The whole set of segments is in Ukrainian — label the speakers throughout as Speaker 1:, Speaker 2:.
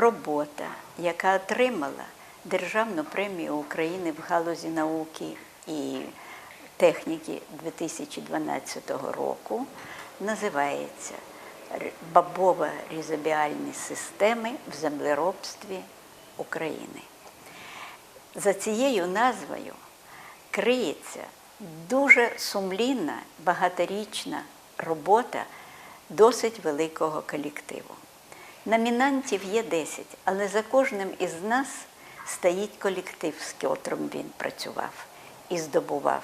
Speaker 1: робота, яка отримала Державну премію України в галузі науки і техніки 2012 року, називається «Р- Бобово-різобіальні системи в землеробстві України. За цією назвою криється дуже сумлінна, багаторічна робота досить великого колективу. Номінантів є 10, але за кожним із нас стоїть колектив, з котрим він працював і здобував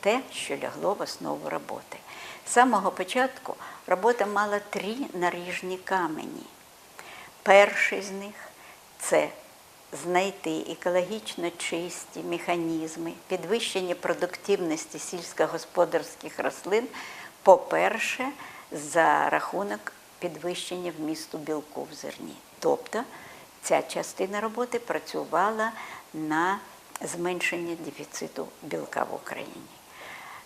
Speaker 1: те, що лягло в основу роботи. З самого початку робота мала три наріжні камені. Перший з них це знайти екологічно чисті механізми підвищення продуктивності сільськогосподарських рослин, по-перше, за рахунок підвищення вмісту білку в зерні. Тобто ця частина роботи працювала на зменшення дефіциту білка в Україні.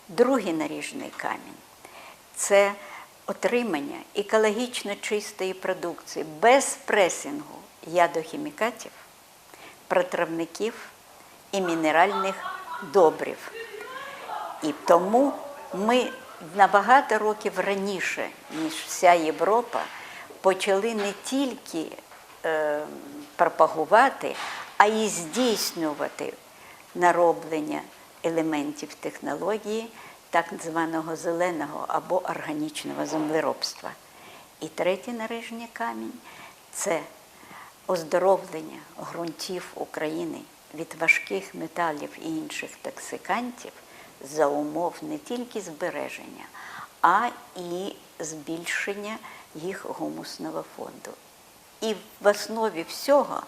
Speaker 1: Другий наріжний камінь це отримання екологічно чистої продукції без пресингу ядохімікатів, протравників і мінеральних добрив. І тому ми набагато років раніше, ніж вся Європа, почали не тільки е, пропагувати, а й здійснювати нароблення елементів технології так званого зеленого або органічного землеробства. І третій нарижній камінь це оздоровлення ґрунтів України від важких металів і інших токсикантів за умов не тільки збереження, а і збільшення їх гумусного фонду. І в основі всього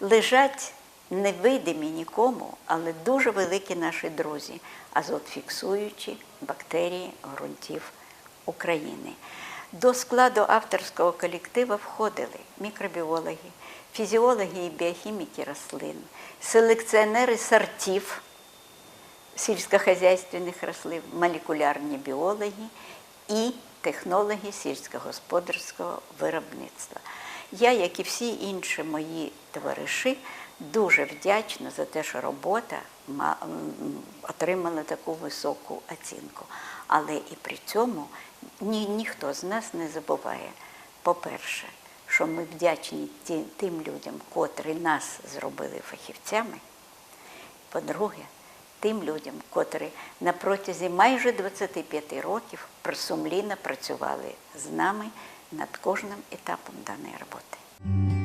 Speaker 1: лежать невидимі нікому, але дуже великі наші друзі, азотфіксуючі бактерії ґрунтів України. До складу авторського колективу входили мікробіологи, фізіологи і біохіміки рослин, селекціонери сортів сільськохозяйственних рослин, молекулярні біологи і технологи сільськогосподарського виробництва. Я, як і всі інші мої товариші, дуже вдячна за те, що робота отримала таку високу оцінку. Але і при цьому ні, ніхто з нас не забуває, по-перше, що ми вдячні тим людям, котрі нас зробили фахівцями. По-друге, тим людям, котрі на протязі майже 25 років присумлінно працювали з нами над кожним етапом даної роботи.